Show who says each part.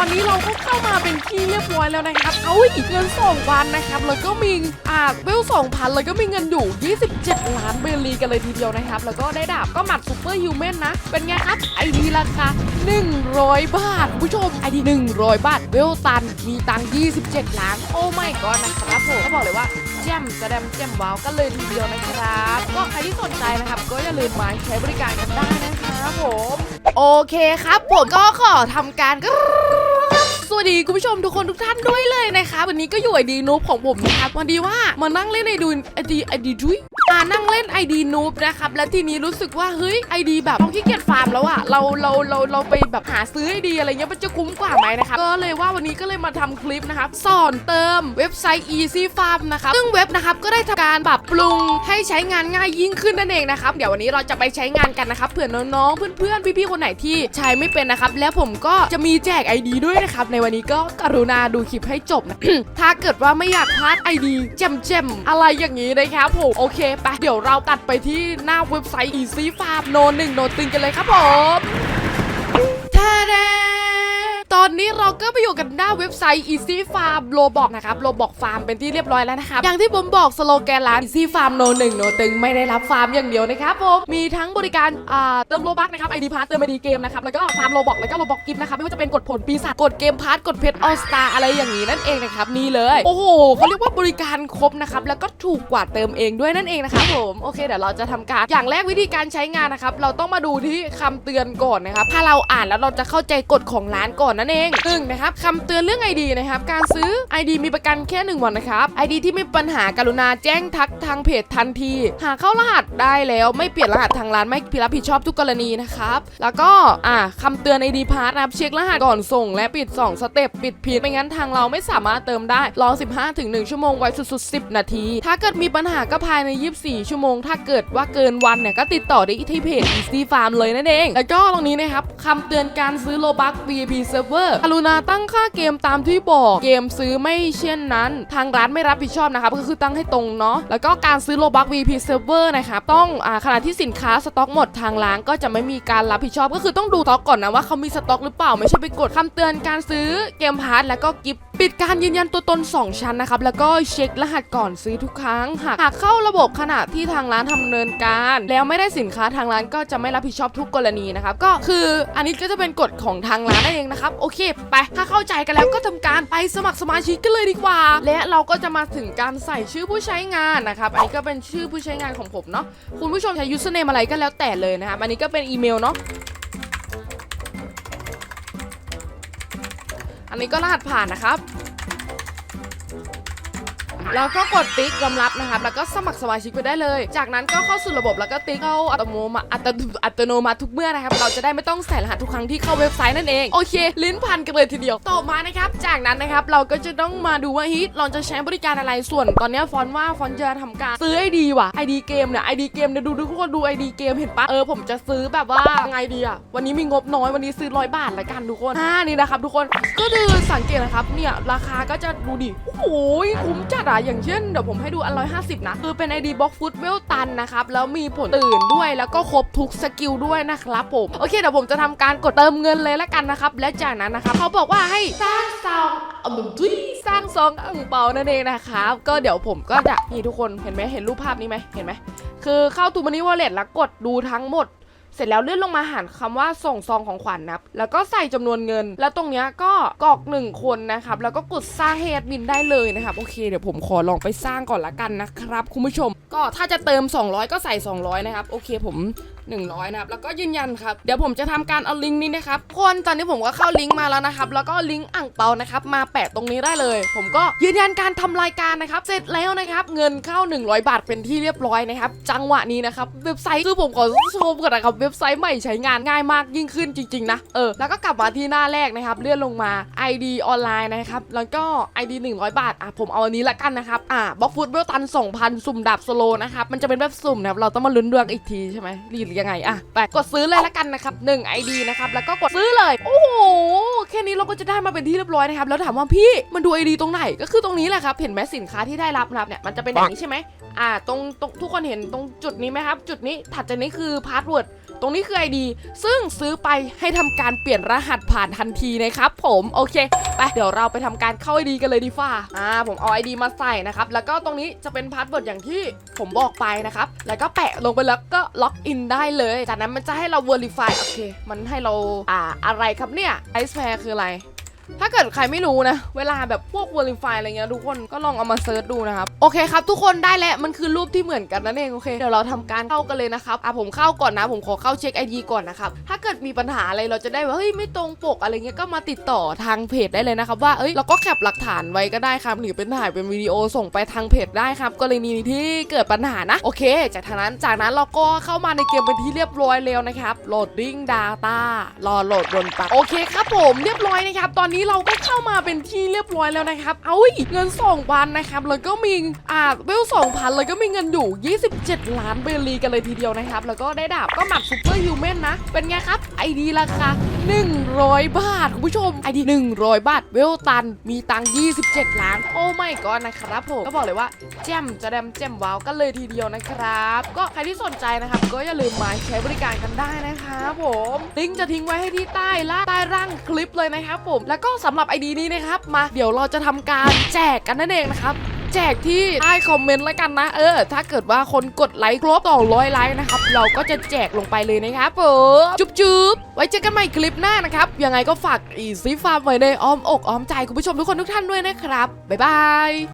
Speaker 1: ตอนนี้เราก็เข้ามาเป็นที่เรียบร้อยแล้วนะครับ เอาอีกเงิน2วันนะครับแล้วก็มีอ่าเวล2,000แล้วก็มีเงินอยู่ 27 ล้านเบลีกันเลยทีเดียวนะครับ แล้วก็ได้ดาบก็หมัดซูเปอร์ฮิวแมนนะ เป็นไงครับไอดีราคา 100 บาทคุณผู้ชมไอดี100 บาท เวลตันมีตังค์27 ล้าน โอ้ไม่ก่อนนะครับผมก็บอกเลยว่าแจ่มแสดงแจ่มว้าวกันเลยทีเดียวนะครับ ก็ใครที่สนใจนะครับ ก็อย่าลืมมาใช้บริการกันได้นะครับผม โอเคครับ ผมก็ขอทำการ วัสดีคุณผู้ชมทุกคนทุกท่านด้วยเลยนะคะ วันนี้ก็อยู่ไอดีนูบของผมนะครับวันดีว่ามานั่งเล่นไอดูไอดีไอดีดุยมานั่งเล่นไอดีนูบนะครับและทีนี้รู้สึกว่าเฮ้ยไอดีแบบเราขี้เกียจฟาร์มแล้วอะเราเราเราเราไปแบบหาซื้อไอดีอะไรเงี้ยมันจะคุ้มกว่าไหมนะครับก็เลยว่าวันนี้ก็เลยมาทำคลิปนะครับสอนเติมเว็บไซต์ Easy Farm นะครับซึ่งเว็บนะครับก็ได้ทำการปรับปรุงให้ใช้งานง่ายยิ่งขึ้นนั่นเองนะครับเดี๋ยววันนี้เราจะไปใช้งานกันนะครับเผื่อน้องๆเพื่อนๆพี่ๆคนไหนที่ใช้ไม่เป็นนะครับแล้วผมก็จะมีแจก ID ด้วยนะครับในวันนี้ก็กรุณาดูคลิปให้จบนะ ถ้าเกิดว่าไม่อยากพลาดไอดีเจมเจมอะไรอย่างนี้นะครับผม โอเคไปเดี๋ยวเราตัดไปที่หน้าเว็บไซต์ Easy Farm โนหนึ่งโนตึงกันเลยครับผม อนนี้เราก็ไปอยู่กันหน้าเว็บไซต์ Easy Farm Roblox นะครับ Roblox Farm เป็นที่เรียบร้อยแล้วนะครับ อย่างที่ผมบอกสโลแกนร้าน Easy Farm โนหนึ่งโนตึงไม่ได้รับฟาร์มอย่างเดียวนะครับผม มีทั้งบริการอ่าเติมโลบักนะครับ ID พาร์เติม ID เกมนะครับ แล้วก็ฟาร์มโลบอกแล้วก็โลบอกกิฟต์นะครับ ไม่ว่าจะเป็นกดผลปีศาจกดเกมพาร์ตกดเพชรออสตาอะไรอย่างนี้นั่นเองนะครับนี่เลย โอ้โหเขาเรียกว่าบริการครบนะครับแล้วก็ถูกกว่าเติมเองด้วยนั่นเองนะครับผมโอเคเดี๋ยวเราจะทำการอย่างแรกวิธีการใช้งานนะครับเราต้องมาดูที่คำเตือนก่อนนะครับถ้าเราอ่านแล้วเราจะเข้าใจกฎของร้านก่อนนั่นเองหนึ่งนะครับคำเตือนเรื่อง ID นะครับ การซื้อ ID มีประกันแค่1วันนะครับ ID ที่มีปัญหากรุณาแจ้งทักทางเพจทันที หากเข้ารหัสได้แล้วไม่เปลี่ยนรหัสทางร้านไม่รับผิดชอบทุกกรณีนะครับ แล้วก็อ่าคำเตือน ID พาร์ทนะครับเช็ครหัสก่อนส่ง และปิด 2 สเต็ปปิดผิดไม่งั้นทางเราไม่สามารถเติมได้รอ 15ถึง1ชั่วโมงไว้สุดๆ 10 นาที ถ้าเกิดมีปัญหาก็ภายใน 24 ชั่วโมง ถ้าเกิดว่าเกินวันเนี่ยก็ติดต่อได้ที่เพจ Easy Farm เลยนั่นเองแล้วก็ตรงนี้นะครับคำเตือนการซื้อโลบัก VIP Server กรุณาตั้งค่าเกมตามที่บอกเกมซื้อไม่เช่นนั้น ทางร้านไม่รับผิดชอบนะครับก็คือตั้งให้ตรงเนาะแล้วก็การซื้อโลบัก VP Server นะครับต้องอขณะที่สินค้าสต็อกหมดทางร้านก็จะไม่มีการรับผิดชอบก็คือต้องดูสต็อกก่อนนะว่าเขามีสต็อกหรือเปล่าไม่ใช่ไปกดคำเตือนการซื้อเกมพาร์ทแล้วก็กิฟต์ ปิดการยืนยันตัวตน 2 ชั้นนะครับ แล้วก็เช็ครหัสก่อนซื้อทุกครั้ง หากหากเข้าระบบขณะที่ทางร้านทำเนินการ แล้วไม่ได้สินค้าทางร้านก็จะไม่รับผิดชอบทุกกรณีนะครับ ก็คืออันนี้ก็จะเป็นกฎของทางร้านนั่นเองนะครับ โอเคไป ถ้าเข้าใจกันแล้วก็ทำการไปสมัครสมาชิกกันเลยดีกว่า และเราก็จะมาถึงการใส่ชื่อผู้ใช้งานนะครับ อันนี้ก็เป็นชื่อผู้ใช้งานของผมเนาะ คุณผู้ชมใช้ username อะไรก็แล้วแต่เลยนะครับ อันนี้ก็เป็นอีเมลเนาะ อันนี้ก็รหัสผ่านนะครับ แล้วก็กดติ๊กยอมรับนะครับแล้วก็สมัครสมาชิกไปได้เลย จากนั้นก็เข้าสู่ระบบแล้วก็ติ๊กเข้าอัตโนมัติอัตโนมัติทุกเมื่อนะครับเราจะได้ไม่ต้องใส่รหัสทุกครั้งที่เข้าเว็บไซต์นั่นเองโอเค ลิ้นพันกันเลยทีเดียวต่อมานะครับจากนั้นนะครับเราก็จะต้องมาดูว่าฮิตเราจะใช้บริการอะไรส่วนตอนนี้ฟอนว่าฟอนจะทำการซื้อไอดีว่ะไอดีเกมเนี่ยไอดีเกมเนี่ยดูทุกคนดูไอดีเกมเห็นปะเออผมจะซื้อแบบว่าไงดีอะวันนี้มีงบน้อยวันนี้ซื้อร้อยบาทละกันทุกคนอ่านี่นะครับทุกคนก็คือสังเกตนะครับเนี่ยราคาก็จะดูดิโอ้โหคุ้มจัดอะอย่างเช่นเดี๋ยวผมให้ดูอันร้อยห้าสิบนะ คือเป็น ID บล็อกฟุตเวลตันนะครับ แล้วมีผลตื่นด้วยแล้วก็ครบทุกสกิลด้วยนะครับผม โอเคเดี๋ยวผมจะทำการกดเติมเงินเลยละกันนะครับ และจากนั้นนะครับเขาบอกว่าให้สร้างซองอะทุยสร้างซองอ่างเปานั่นเองนะครับก็เดี๋ยวผมก็จะนี่ทุกคนเห็นไหมเห็นรูปภาพนี้ไหมเห็นไหมคือเข้าตูมันนี่วอลเล็ตแล้วกดดูทั้งหมด เสร็จแล้วเลื่อนลงมาหารคำว่าส่งซองของขวัญนนับ แล้วก็ใส่จำนวนเงิน แล้วตรงเนี้ยก็กรอกหนึ่งคนนะครับ แล้วก็กดสร้างให้แอดมินได้เลยนะครับ โอเค เดี๋ยวผมขอลองไปสร้างก่อนละกันนะครับ คุณผู้ชม ก็ถ้าจะเติม 200 ก็ใส่ 200 นะครับ โอเคผม 100นะครับแล้วก็ยืนยันครับเดี๋ยวผมจะทำการเอาลิงก์นี้นะครับคนตอนนี้ผมก็เข้าลิงก์มาแล้วนะครับแล้วก็ลิงก์อ่างเปานะครับมาแปะตรงนี้ได้เลย ผมก็ยืนยันการทำรายการนะครับเสร็จแล้วนะครับเงินเข้า 100 บาทเป็นที่เรียบร้อยนะครับจังหวะนี้นะครับเว็บไซต์คือผมขอชมก่อนนะครับเว็บไซต์ใหม่ใช้งานง่ายมากยิ่งขึ้นจริงๆนะเออแล้วก็กลับมาที่หน้าแรกนะครับเลื่อนลงมา ID ออนไลน์นะครับแล้วก็ ID 100 บาทอะผมเอาอันนี้ละกันนะครับอะบล็อกฟุตเวลตัน2,000 สุ่มดับสโลนะครับมันจะเป็นแบบสุ่มนะครับเราต้องมาลุ้นดวงอีกทีใช่ไหมรือยังไงอะไปกดซื้อเลยละกันนะครับ1 ID นะครับแล้วก็กดซื้อเลย โอ้โหแค่นี้เราก็จะได้มาเป็นที่เรียบร้อยนะครับแล้วถามว่าพี่มันดู ID ตรงไหนก็คือตรงนี้แหละครับเห็นไหมสินค้าที่ได้รับนะครับเนี่ยมันจะเป็นอย่างนี้ใช่ไหมอ่าตรงตรงทุกคนเห็นตรงจุดนี้ไหมครับ จุดนี้ถัดจากนี้คือพาสเวิร์ด ตรงนี้คือ ID ซึ่งซื้อไปให้ทำการเปลี่ยนรหัสผ่านทันทีนะครับผมโอเคไปเดี๋ยวเราไปทำการเข้า ID กันเลยดีฟ้าอ่าผมเอา ID มาใส่นะครับแล้วก็ตรงนี้จะเป็นพาสเวิร์ดอย่างที่ผมบอกไปนะครับแล้วก็แปะลงไปแล้วก็ล็อกอินได้เลย จากนั้นมันจะให้เรา Verify โอเค มันให้เราอ่าอะไรครับเนี่ยไอซ์แพร์คืออะไร ถ้าเกิดใครไม่รู้นะ เวลาแบบพวก Verify อะไรเงี้ยทุกคนก็ลองเอามาเซิร์ชดูนะครับ โอเคครับ ทุกคนได้แล้วมันคือรูปที่เหมือนกันนั่นเองโอเคเดี๋ยวเราทำการเข้ากันเลยนะครับอะผมเข้าก่อนนะ ผมขอเข้าเช็คไอ ID ก่อนนะครับถ้าเกิดมีปัญหาอะไรเราจะได้ว่าเฮ้ยไม่ตรงปกอะไรเงี้ยก็มาติดต่อทางเพจได้เลยนะครับว่าเอ้ยเราก็แคปหลักฐานไว้ก็ได้ครับหรือเป็นถ่ายเป็นวิดีโอส่งไปทางเพจได้ครับกรณีที่เกิดปัญหานะโอเค จากนั้นจากนั้นเราก็เข้ามาในเกมเป็นที่เรียบร้อยแล้วนะครับ loading data รอโหลดบนไปโอเคครับผมเรียบร้อยนะครับตอนนี้เราก็เข้ามาเป็นที่เรียบร้อยแล้วนะครับ เอาอีกเงิน2,000นะครับ แล้วก็มีอ่าเวล2,000 แล้วก็มีเงินอยู่ 27 ล้านเบลีกันเลยทีเดียวนะครับ แล้วก็ได้ดาบก็หมัดซูเปอร์ฮิวแมนนะ เป็นไงครับ ไอดีราคา 100 บาท คุณผู้ชม ไอดี 100 บาท เวลตัน มีตังค์27 ล้าน โอ้ไม่ก่อนนะครับผม ก็บอกเลยว่าแจ่มจะแดมแจ่มว้าวกันเลยทีเดียวนะครับ ก็ใครที่สนใจนะครับ ก็อย่าลืมมาใช้บริการกันได้นะครับผม ลิงก์จะทิ้งไว้ให้ที่ใต้ล่างใต้ร่างคลิปเลยนะครับผม แล้วก็็สำหรับไอดีนี้นะครับมาเดี๋ยวเราจะทำการแจกกันนั่นเองนะครับแจกที่ใต้คอมเมนต์แล้วกันนะ เออ ถ้าเกิดว่าคนกดไลค์ครบ200ไลค์นะครับ เราก็จะแจกลงไปเลยนะครับผมจุ๊บจุ๊บไว้เจอกันใหม่คลิปหน้านะครับ ยังไงก็ฝากอีซีฟาร์มไว้ในอ้อมอกอ้อมใจคุณผู้ชมทุกคนทุกท่านด้วยนะครับ บ๊ายบาย